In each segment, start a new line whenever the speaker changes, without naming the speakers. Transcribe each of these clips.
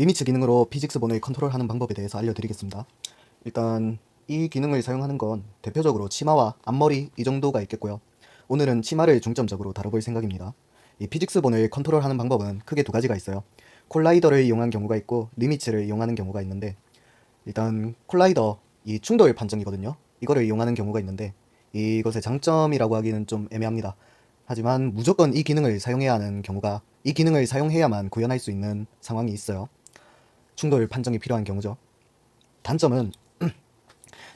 리미츠 기능으로 피직스본을 컨트롤하는 방법에 대해서 알려드리겠습니다. 일단 이 기능을 사용하는 건 대표적으로 치마와 앞머리 이 정도가 있겠고요. 오늘은 치마를 중점적으로 다뤄볼 생각입니다. 이 피직스본을 컨트롤하는 방법은 크게 두 가지가 있어요. 콜라이더를 이용한 경우가 있고 리미츠를 이용하는 경우가 있는데 일단 콜라이더 이 충돌 판정이거든요. 이거를 이용하는 경우가 있는데 이것의 장점이라고 하기는 좀 애매합니다. 하지만 무조건 이 기능을 사용해야 하는 경우가 이 기능을 사용해야만 구현할 수 있는 상황이 있어요. 충돌 판정이 필요한 경우죠. 단점은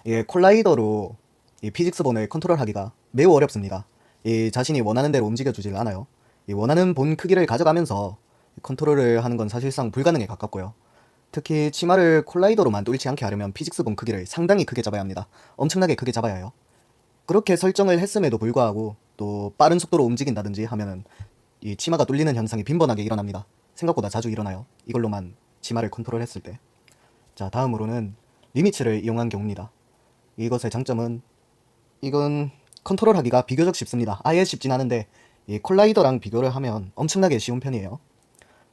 이 콜라이더로 이 피직스 본을 컨트롤하기가 매우 어렵습니다. 이 자신이 원하는 대로 움직여주질 않아요. 이 원하는 본 크기를 가져가면서 컨트롤을 하는 건 사실상 불가능에 가깝고요. 특히 치마를 콜라이더로만 뚫지 않게 하려면 피직스 본 크기를 상당히 크게 잡아야 합니다. 엄청나게 크게 잡아야 해요. 그렇게 설정을 했음에도 불구하고 또 빠른 속도로 움직인다든지 하면은 이 치마가 뚫리는 현상이 빈번하게 일어납니다. 생각보다 자주 일어나요. 이걸로만 치마를 컨트롤했을 때. 자, 다음으로는 리미츠를 이용한 경우입니다. 이것의 장점은 이건 컨트롤하기가 비교적 쉽습니다. 아예 쉽진 않은데 이 콜라이더랑 비교를 하면 엄청나게 쉬운 편이에요.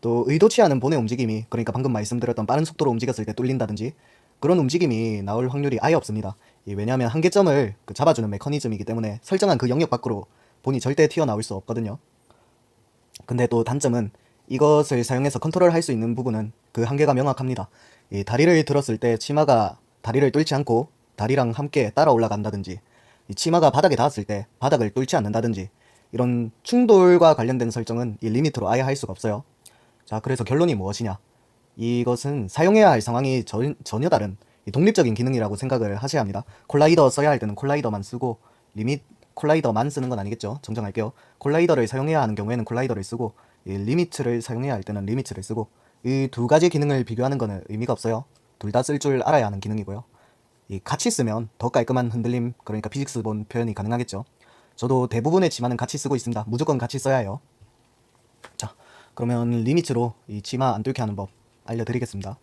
또 의도치 않은 본의 움직임이 그러니까 방금 말씀드렸던 빠른 속도로 움직였을 때 뚫린다든지 그런 움직임이 나올 확률이 아예 없습니다. 이 왜냐하면 한계점을 그 잡아주는 메커니즘이기 때문에 설정한 그 영역 밖으로 본이 절대 튀어나올 수 없거든요. 근데 또 단점은 이것을 사용해서 컨트롤할 수 있는 부분은 그 한계가 명확합니다. 이 다리를 들었을 때 치마가 다리를 뚫지 않고 다리랑 함께 따라 올라간다든지 이 치마가 바닥에 닿았을 때 바닥을 뚫지 않는다든지 이런 충돌과 관련된 설정은 이 리미트로 아예 할 수가 없어요. 자, 그래서 결론이 무엇이냐? 이것은 사용해야 할 상황이 전, 전혀 다른 이 독립적인 기능이라고 생각을 하셔야 합니다. 콜라이더 써야 할 때는 콜라이더만 쓰고 리밋 콜라이더만 쓰는 건 아니겠죠. 정정할게요. 콜라이더를 사용해야 하는 경우에는 콜라이더를 쓰고 이 리미트를 사용해야 할 때는 리미트를 쓰고 이 두 가지 기능을 비교하는 거는 의미가 없어요. 둘 다 쓸 줄 알아야 하는 기능이고요. 이 같이 쓰면 더 깔끔한 흔들림 그러니까 피직스 본 표현이 가능하겠죠. 저도 대부분의 치마는 같이 쓰고 있습니다. 무조건 같이 써야 해요. 자, 그러면 리미트로 이 치마 안 뚫게 하는 법 알려드리겠습니다.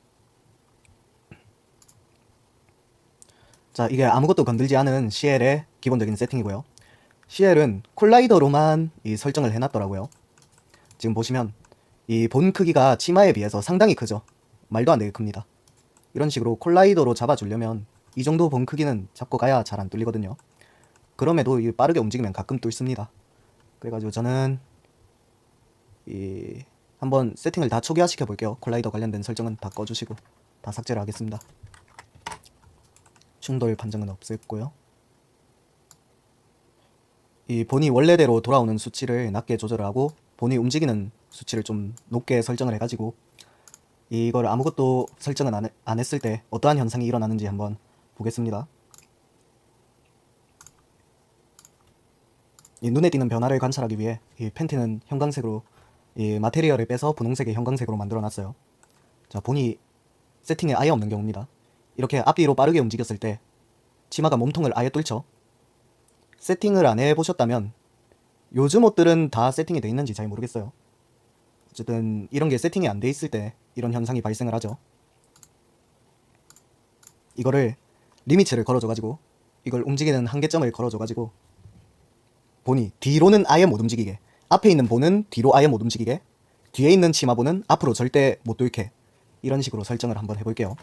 자, 이게 아무것도 건들지 않은 CL의 기본적인 세팅이고요. CL은 콜라이더로만 이 설정을 해놨더라고요. 지금 보시면 이 본 크기가 치마에 비해서 상당히 크죠. 말도 안 되게 큽니다. 이런 식으로 콜라이더로 잡아주려면 이 정도 본 크기는 잡고 가야 잘 안 뚫리거든요. 그럼에도 이 빠르게 움직이면 가끔 뚫습니다. 그래가지고 저는 이 한번 세팅을 다 초기화 시켜 볼게요. 콜라이더 관련된 설정은 다 꺼주시고 다 삭제를 하겠습니다. 충돌 판정은 없앴고요. 이 본이 원래대로 돌아오는 수치를 낮게 조절을 하고 본이 움직이는 수치를 좀 높게 설정을 해가지고 이걸 아무것도 설정을 안, 해- 안 했을 때 어떠한 현상이 일어나는지 한번 보겠습니다. 이 눈에 띄는 변화를 관찰하기 위해 이 팬티는 형광색으로 이 마테리얼을 빼서 분홍색의 형광색으로 만들어 놨어요. 자, 본이 세팅에 아예 없는 경우입니다. 이렇게 앞뒤로 빠르게 움직였을 때 치마가 몸통을 아예 뚫죠. 세팅을 안 해보셨다면 요즘 옷들은 다 세팅이 돼 있는지 잘 모르겠어요. 어쨌든 이런 게 세팅이 안 돼 있을 때 이런 현상이 발생을 하죠. 이거를 리미츠를 걸어줘가지고 이걸 움직이는 한계점을 걸어줘가지고 본이 뒤로는 아예 못 움직이게 앞에 있는 본은 뒤로 아예 못 움직이게 뒤에 있는 치마본은 앞으로 절대 못 돌게 이런 식으로 설정을 한번 해볼게요.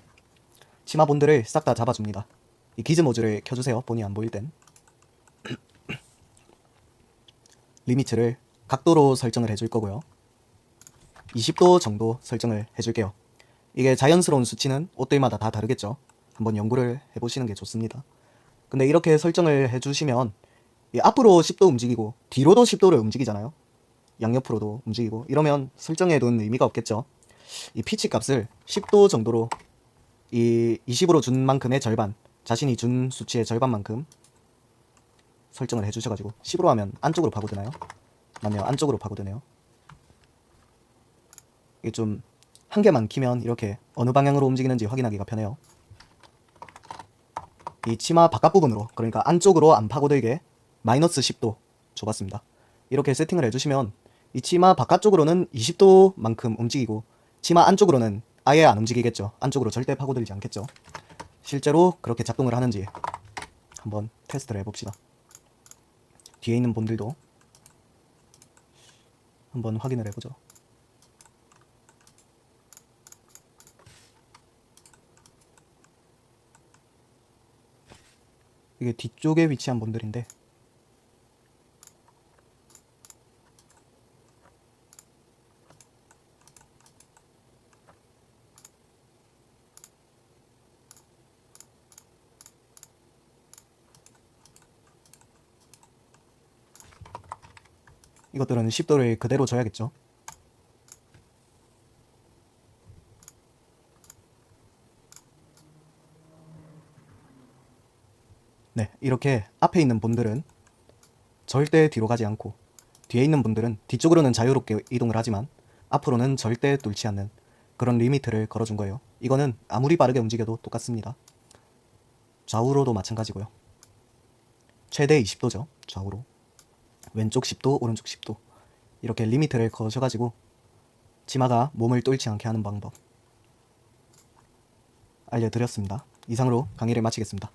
치마본들을 싹 다 잡아줍니다. 이 기즈 모드를 켜주세요. 본이 안 보일 땐. 리미트를 각도로 설정을 해줄 거고요. 20도 정도 설정을 해줄게요. 이게 자연스러운 수치는 옷들마다 다 다르겠죠. 한번 연구를 해보시는 게 좋습니다. 근데 이렇게 설정을 해주시면 이 앞으로 10도 움직이고 뒤로도 10도를 움직이잖아요. 양옆으로도 움직이고 이러면 설정해둔 의미가 없겠죠. 이 피치 값을 10도 정도로 이 20으로 준 만큼의 절반 자신이 준 수치의 절반만큼 설정을 해주셔가지고 10으로 하면 안쪽으로 파고드나요? 맞네요. 안쪽으로 파고드네요. 이게 좀 한 개만 키면 이렇게 어느 방향으로 움직이는지 확인하기가 편해요. 이 치마 바깥 부분으로 그러니까 안쪽으로 안 파고들게 마이너스 10도 줘봤습니다. 이렇게 세팅을 해주시면 이 치마 바깥쪽으로는 20도만큼 움직이고 치마 안쪽으로는 아예 안 움직이겠죠. 안쪽으로 절대 파고들지 않겠죠. 실제로 그렇게 작동을 하는지 한번 테스트를 해봅시다. 뒤에 있는 분들도 한번 확인을 해보죠. 이게 뒤쪽에 위치한 분들인데 이것들은 10도를 그대로 줘야겠죠. 네, 이렇게 앞에 있는 분들은 절대 뒤로 가지 않고 뒤에 있는 분들은 뒤쪽으로는 자유롭게 이동을 하지만 앞으로는 절대 뚫지 않는 그런 리미트를 걸어준 거예요. 이거는 아무리 빠르게 움직여도 똑같습니다. 좌우로도 마찬가지고요. 최대 20도죠. 좌우로. 왼쪽 10도, 오른쪽 10도. 이렇게 리미트를 거셔가지고 치마가 몸을 뚫지 않게 하는 방법 알려드렸습니다. 이상으로 강의를 마치겠습니다.